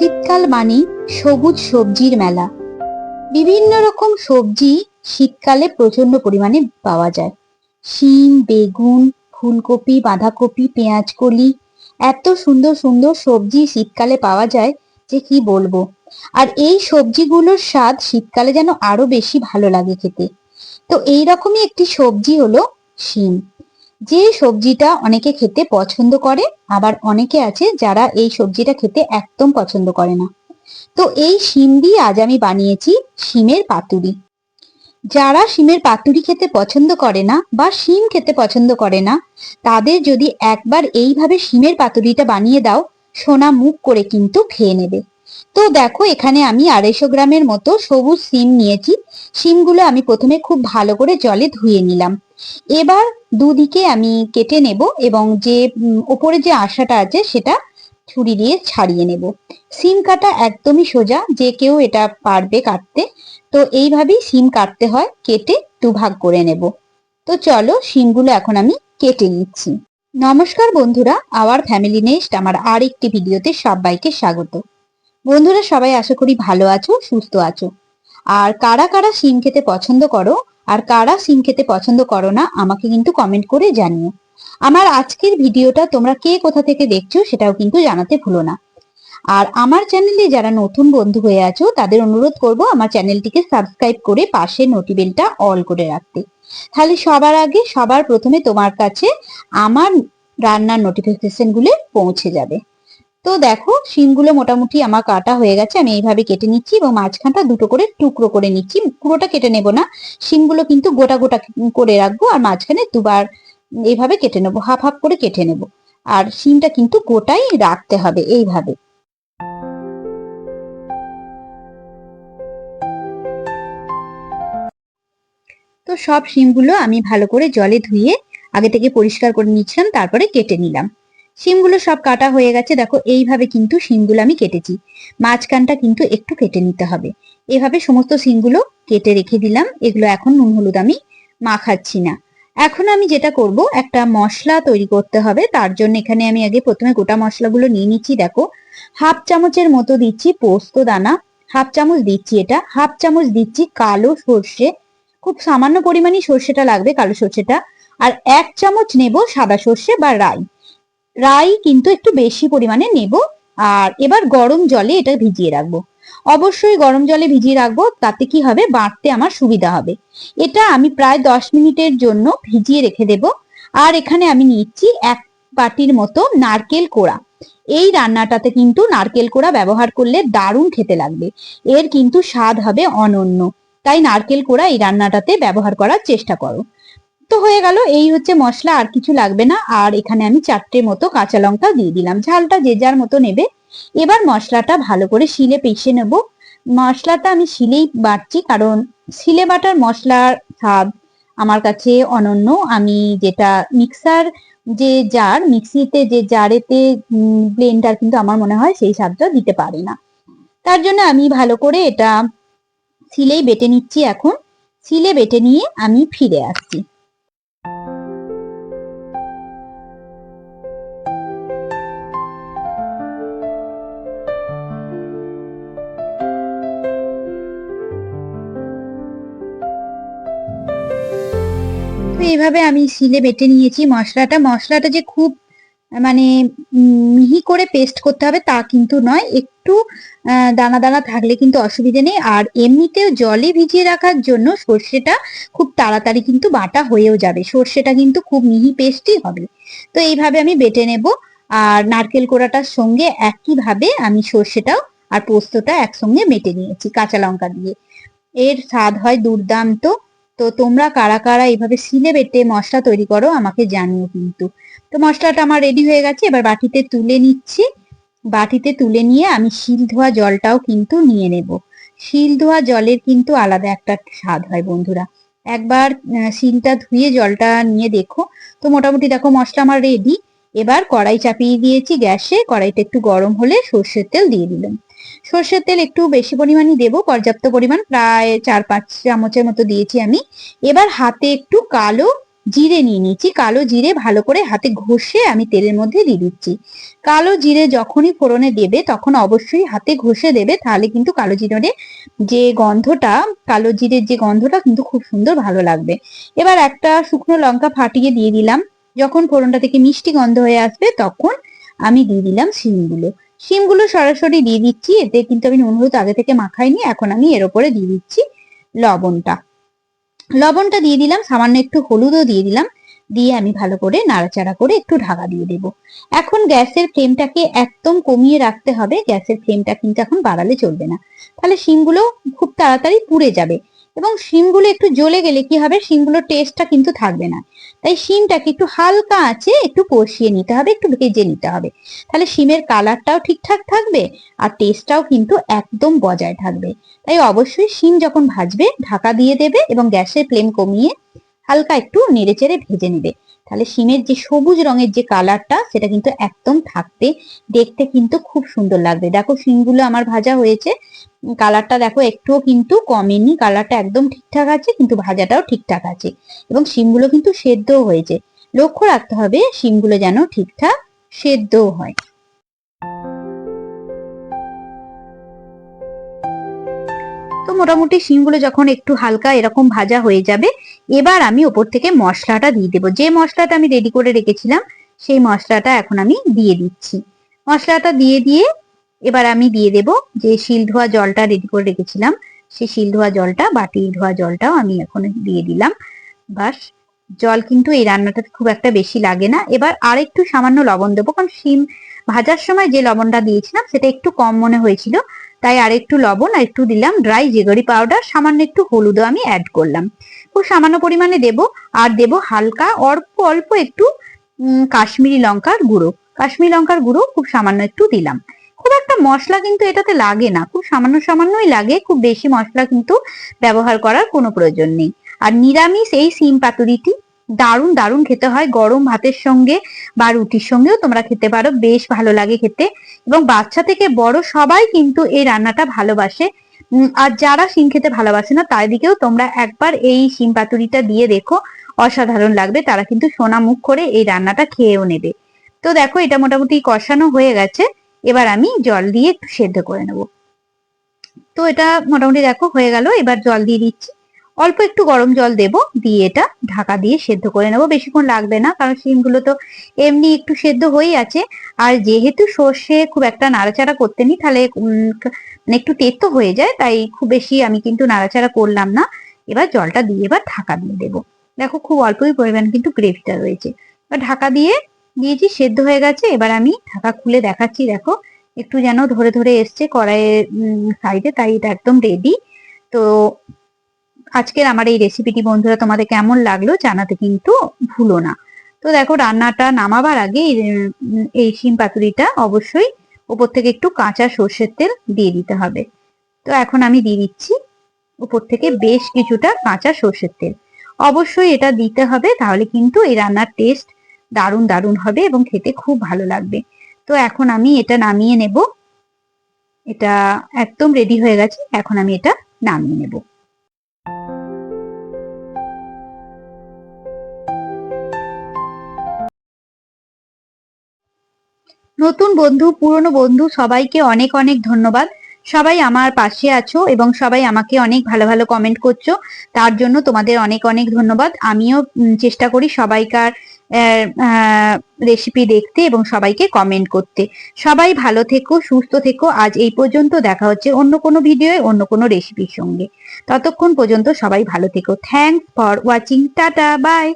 শীতকাল মানে সবুজ সবজির মেলা। বিভিন্ন রকম সবজি শীতকালে প্রচণ্ড পরিমাণে পাওয়া যায়। শিম, বেগুন, ফুলকপি, বাঁধাকপি পেঁয়াজ কলি এত সুন্দর সুন্দর সবজি শীতকালে পাওয়া যায় যে কি বলব? আর এই সবজিগুলোর স্বাদ শীতকালে যেন আরও বেশি ভালো লাগে খেতে। তো এই রকমই একটি সবজি হলো শিম। যে সবজিটা অনেকে খেতে পছন্দ করে, আবার অনেকে আছে যারা এই সবজিটা খেতে একদম পছন্দ করে না। তো এই শিম দিয়ে আজ আমি বানিয়েছি শিমের পাতুরি। যারা শিমের পাতুরি খেতে পছন্দ করে না বা শিম খেতে পছন্দ করে না, তাদের যদি একবার এইভাবে শিমের পাতুরিটা বানিয়ে দাও, সোনা মুখ করে কিন্তু খেয়ে নেবে। তো দেখো, এখানে আমি আড়াইশো গ্রামের মতো সবুজ শিম নিয়েছি। শিমগুলো আমি প্রথমে খুব ভালো করে জলে ধুয়ে নিলাম। এবার দুদিকে আমি কেটে নেব এবং যে ওপরে যে আশাটা আছে সেটা ছুরি দিয়ে ছাড়িয়ে নেব। সিম কাটা একদমই সোজা, যে কেউ এটা পারবে কাটতে। তো এইভাবেই সিম কাটতে হয়, কেটে দুভাগ করে নেব। তো চলো সিমগুলো এখন আমি কেটে নিচ্ছি। নমস্কার বন্ধুরা, আওয়ার ফ্যামিলি নেস্ট, আমার আর একটি ভিডিওতে সবাইকে স্বাগত। বন্ধুরা, সবাই আশা করি ভালো আছো, সুস্থ আছো। আর কারা কারা সিম খেতে পছন্দ করো আর কারা সিম খেতে পছন্দ করো না, আমাকে কিন্তু কমেন্ট করে জানিও। আমার আজকের ভিডিওটা তোমরা কে কোথা থেকে দেখছ সেটাও কিন্তু জানাতে ভুলো না। আর আমার চ্যানেলে যারা নতুন বন্ধু হয়ে আছো, তাদের অনুরোধ করব আমার চ্যানেলটিকে সাবস্ক্রাইব করে পাশে নোটিবেলটা অল করে রাখতে। তাহলে সবার আগে সবার প্রথমে তোমার কাছে আমার রান্নার নোটিফিকেশনগুলো পৌঁছে যাবে। তো দেখো, শিমগুলো মোটামুটি আমার কাটা হয়ে গেছে, আমি এইভাবে কেটে নিচ্ছি এবং মাঝখানটা দুটো করে টুকরো করে নিচ্ছি, পুরোটা কেটে নেব না। শিমগুলো কিন্তু গোটা গোটা করে রাখব আর মাঝখানে দুবার এইভাবে কেটে নেব, হাফ হাফ করে কেটে নেব। আর শিমটা কিন্তু গোটাই রাখতে হবে এইভাবে। তো সব শিমগুলো আমি ভালো করে জলে ধুয়ে আগে থেকে পরিষ্কার করে নিচ্ছিলাম, তারপরে কেটে নিলাম। শিমগুলো সব কাটা হয়ে গেছে, দেখো এইভাবে কিন্তু শিমগুলো আমি কেটেছি। মাঝখানটা কিন্তু একটু কেটে নিতে হবে। এভাবে সমস্ত শিমগুলো কেটে রেখে দিলাম, এগুলো এখন নুন হলুদ আমি মাখাচ্ছি না। এখন আমি যেটা করব, একটা মশলা তৈরি করতে হবে, তার জন্য এখানে আমি আগে প্রথমে গোটা মশলাগুলো নিয়ে নিচ্ছি, দেখো। হাফ চামচের মতো দিচ্ছি পোস্ত দানা, হাফ চামচ দিচ্ছি এটা, হাফ চামচ দিচ্ছি কালো সর্ষে। খুব সামান্য পরিমাণই সর্ষেটা লাগবে কালো সর্ষেটা। আর এক চামচ নেব সাদা সর্ষে বা রাই। রাই কিন্তু একটু বেশি পরিমাণে নেব। আর এবার গরম জলে এটা ভিজিয়ে রাখব। অবশ্যই গরম জলে ভিজিয়ে রাখব, তাতে কি হবে? বাটতে আমার সুবিধা হবে। এটা আমি প্রায় দশ মিনিটের জন্য ভিজিয়ে রেখে দেব। আর এখানে আমি নিচ্ছি এক বাটির মতো নারকেল কোড়া। এই রান্নাটাতে কিন্তু নারকেল কোড়া ব্যবহার করলে দারুণ খেতে লাগবে। এর কিন্তু স্বাদ হবে অনন্য। তাই নারকেল কোড়া এই রান্নাটাতে ব্যবহার করার চেষ্টা করো। তো হয়ে গেল, এই হচ্ছে মশলা, আর কিছু লাগবে না। আর এখানে আমি চারটে মতো কাঁচা লঙ্কা দিয়ে দিলাম। ঝালটা যে যার মতো নেবে। এবার মশলাটা ভালো করে শিলে পিষে নেব। মশলাটা আমি শিলেই বাটছি, কারণ শিলে বাটার মশলার স্বাদ আমার কাছে অনন্য। আমি যেটা মিক্সার যে জার মিক্সিতে যে জারেতে ব্লেন্ডার কিন্তু আমার মনে হয় সেই স্বাদটা দিতে পারে না। তার জন্য আমি ভালো করে এটা শিলেই বেটে নিচ্ছি এখন। শিলে বেটে নিয়ে আমি ফিরে আসছি। এইভাবে আমি শিলে বেটে নিয়েছি। মশলাটা মশলাটা যে খুব মানে মিহি করে পেস্ট করতে হবে তা কিন্তু নয়। একটু দানা দানা থাকলে কিন্তু অসুবিধে নেই। আর এমনিতেও জলে ভিজিয়ে রাখার জন্য সর্ষেটা খুব তাড়াতাড়ি কিন্তু বাটা হয়েও যাবে। সর্ষেটা কিন্তু খুব মিহি পেস্টই হবে। তো এইভাবে আমি বেটে নেব। আর নারকেল কোড়াটার সঙ্গে একইভাবে আমি সর্ষেটাও আর পোস্তটা একসঙ্গে বেটে নিয়েছি কাঁচা লঙ্কা দিয়ে। এর স্বাদ হয় দুর্দান্ত। তো তোমরা কারা কারা এইভাবে শিলে বেটে মশলা তৈরি করো আমাকে জানিও কিন্তু। তো মশলাটা আমার রেডি হয়ে গেছে, এবার বাটিতে তুলে নিচ্ছি। বাটিতে তুলে নিয়ে আমি শিল ধোয়া জলটাও কিন্তু নিয়ে নেব। শিল ধোয়া জলের কিন্তু আলাদা একটা স্বাদ হয় বন্ধুরা। একবার শিলটা ধুয়ে জলটা নিয়ে দেখো। তো মোটামুটি দেখো মশলা আমার রেডি এবার কড়াই চাপিয়ে দিয়েছি গ্যাসে। কড়াইটা একটু গরম হলে সর্ষের তেল দিয়ে দিলাম। সর্ষের তেল একটু বেশি পরিমাণই দেবো, পর্যাপ্ত পরিমাণ, প্রায় চার, পাঁচ চামচের মতো দিয়েছি আমি। এবার হাতে একটু কালো জিরে নিয়ে নিচ্ছি কালো জিরে ভালো করে হাতে ঘষে আমি তেলের মধ্যে দিয়ে দিচ্ছি। কালো জিরে যখনই ফোড়নে দেবে, তখন অবশ্যই হাতে ঘষে দেবে, তাহলে কিন্তু কালো জিরে যে গন্ধটা, কালো জিরের যে গন্ধটা কিন্তু খুব সুন্দর ভালো লাগবে। এবার একটা শুকনো লঙ্কা ফাটিয়ে দিয়ে দিলাম। যখন ফোড়নটা থেকে মিষ্টি গন্ধ হয়ে আসবে, তখন আমি দিয়ে দিলাম শিমগুলো। শিমগুলো সরাসরি দিয়ে দিচ্ছি, এতে কিন্তু আমি নুন হলুদ আগে থেকে মাখাইনি, এখন আমি এর ওপরে দিয়ে দিচ্ছি লবণটা। লবণটা দিয়ে দিলাম, সামান্য একটু হলুদও দিয়ে দিলাম, দিয়ে আমি ভালো করে নাড়াচাড়া করে একটু ঢাকা দিয়ে দেব। এখন গ্যাসের ফ্লেমটাকে একদম কমিয়ে রাখতে হবে, গ্যাসের ফ্লেমটা কিন্তু এখন বাড়ালে চলবে না। তাহলে শিমগুলো খুব তাড়াতাড়ি পুড়ে যাবে, এবং শিমগুলো একটু জ্বলে গেলে কি হবে, শিমগুলোর টেস্টটা কিন্তু থাকবে না। তাই শিমটাকে একটু হালকা আছে একটু কষিয়ে নিতে হবে, একটু ভেজে নিতে হবে। তাহলে শিমের কালারটাও ঠিকঠাক থাকবে আর টেস্টটাও কিন্তু একদম বজায় থাকবে। তাই অবশ্যই শিম যখন ভাজবে, ঢাকা দিয়ে দেবে এবং গ্যাসের ফ্লেম কমিয়ে হালকা একটু নেড়েচেড়ে ভেজে নেবে। তাহলে শিমের যে সবুজ রঙের যে কালারটা, সেটা কিন্তু একদম থাকবে দেখতে কিন্তু খুব সুন্দর লাগবে। দেখো শিমগুলো আমার ভাজা হয়েছে। কালারটা দেখো একটুও কিন্তু কমেনি। কালারটা একদম ঠিকঠাক আছে, কিন্তু ভাজাটাও ঠিকঠাক আছে। এবং শিমগুলো কিন্তু সেদ্ধও হয়েছে। লক্ষ্য রাখতে হবে, শিমগুলো যেন ঠিকঠাক সেদ্ধও হয়। তো মোটামুটি শিমগুলো যখন একটু হালকা এরকম ভাজা হয়ে যাবে, এবার আমি ওপর থেকে মশলাটা দিয়ে দেবো। যে মশলাটা আমি রেডি করে রেখেছিলাম, সেই মশলাটা এখন আমি দিয়ে দিচ্ছি। মশলাটা দিয়ে দিয়ে এবার আমি দিয়ে দেব যে শিল ধোয়া জলটা রেডি করে রেখেছিলাম, সেই শিল ধোয়া জলটা, বাটি ধোয়া জলটাও আমি এখন দিয়ে দিলাম। বাস, জল কিন্তু এই রান্নাটাতে খুব একটা বেশি লাগে না। এবার আর একটু সামান্য লবণ দেবো, কারণ শিম ভাজার সময় যে লবণটা দিয়েছিলাম, সেটা একটু কম মনে হয়েছিল। তাই আর একটু লবণ আর একটু দিলাম ড্রাই জেগরি পাউডার সামান্য একটু হলুদও আমি অ্যাড করলাম। খুব সামান্য পরিমাণে দেব, আর দেব হালকা অল্প অল্প একটু কাশ্মীরি লঙ্কার গুঁড়ো। কাশ্মীরি লঙ্কার গুঁড়ো খুব সামান্য একটু দিলাম। খুব একটা মশলা কিন্তু এটাতে লাগে না, খুব সামান্য সামান্যই লাগে, খুব বেশি মশলা কিন্তু ব্যবহার করার কোনো প্রয়োজন নেই। আর নিরামিষ এই সিম পাতুরিটি দারুণ দারুণ খেতে হয়। গরম ভাতের সঙ্গে বা রুটির সঙ্গেও তোমরা খেতে পারো। বেশ ভালো লাগে খেতে। এবং বাচ্চা থেকে বড় সবাই কিন্তু এই রান্নাটা ভালোবাসে। আর যারা শিম খেতে ভালোবাসে না, তার দিকেও তোমরা একবার এই শিম পাতুরিটা দিয়ে দেখো। অসাধারণ লাগবে। তারা কিন্তু সোনা মুখ করে এই রান্নাটা খেয়েও নেবে। তো দেখো, এটা মোটামুটি কষানো হয়ে গেছে। এবার আমি জল দিয়ে একটু সেদ্ধ করে নেব। তো এটা মোটামুটি দেখো হয়ে গেল। এবার জল দিয়ে দিচ্ছি। অল্প একটু গরম জল দেব, দিয়ে এটা ঢাকা দিয়ে সেদ্ধ করে নেব। বেশিক্ষণ লাগবে না, কারণ শিমগুলো তো এমনি একটু সেদ্ধ হয়েই আছে। আর যেহেতু সর্ষে খুব একটা নাড়াচাড়া করতে নি তাহলে মানে একটু তেতো হয়ে যায়, তাই খুব বেশি আমি কিন্তু নাড়াচাড়া করলাম না। এবার জলটা দিয়ে এবার ঢাকা দিয়ে দেবো। দেখো খুব অল্পই পরিমাণ কিন্তু গ্রেভিটা রয়েছে। ঢাকা দিয়ে দিয়েছি, সেদ্ধ হয়ে গেছে। এবার আমি ঢাকা খুলে দেখাচ্ছি, দেখো। একটু যেন ধরে ধরে এসছে কড়াইয়ের সাইডে তাই এটা একদম রেডি তো আজকের আমার এই রেসিপিটি বন্ধুরা তোমাদের কেমন লাগল জানাতে কিন্তু ভুলো না। তো দেখো, রান্নাটা নামাবার আগে এই শিম পাতুরিটা অবশ্যই ওপর থেকে একটু কাঁচা সর্ষের তেল দিয়ে দিতে হবে। তো এখন আমি দিয়ে দিচ্ছি উপর থেকে বেশ কিছুটা কাঁচা সর্ষের তেল। অবশ্যই এটা দিতে হবে, তাহলে কিন্তু এই রান্নার টেস্ট দারুণ দারুণ হবে এবং খেতে খুব ভালো লাগবে। তো এখন আমি এটা নামিয়ে নেব। এটা একদম রেডি হয়ে গেছে, এখন আমি এটা নামিয়ে নেব। নতুন বন্ধু, পুরনো বন্ধু, সবাইকে অনেক অনেক ধন্যবাদ। সবাই আমার পাশে আছো এবং সবাই আমাকে অনেক ভালো ভালো কমেন্ট করছ। তার জন্য তোমাদের অনেক অনেক ধন্যবাদ। আমিও চেষ্টা করি সবাইকার রেসিপি দেখতে এবং সবাইকে কমেন্ট করতে। সবাই ভালো থেকো, সুস্থ থেকো। আজ এই পর্যন্ত দেখা হচ্ছে অন্য কোনো ভিডিও অন্য কোনো রেসিপির সঙ্গে। ততক্ষণ পর্যন্ত সবাই ভালো থেকো। Thanks for watching tata bye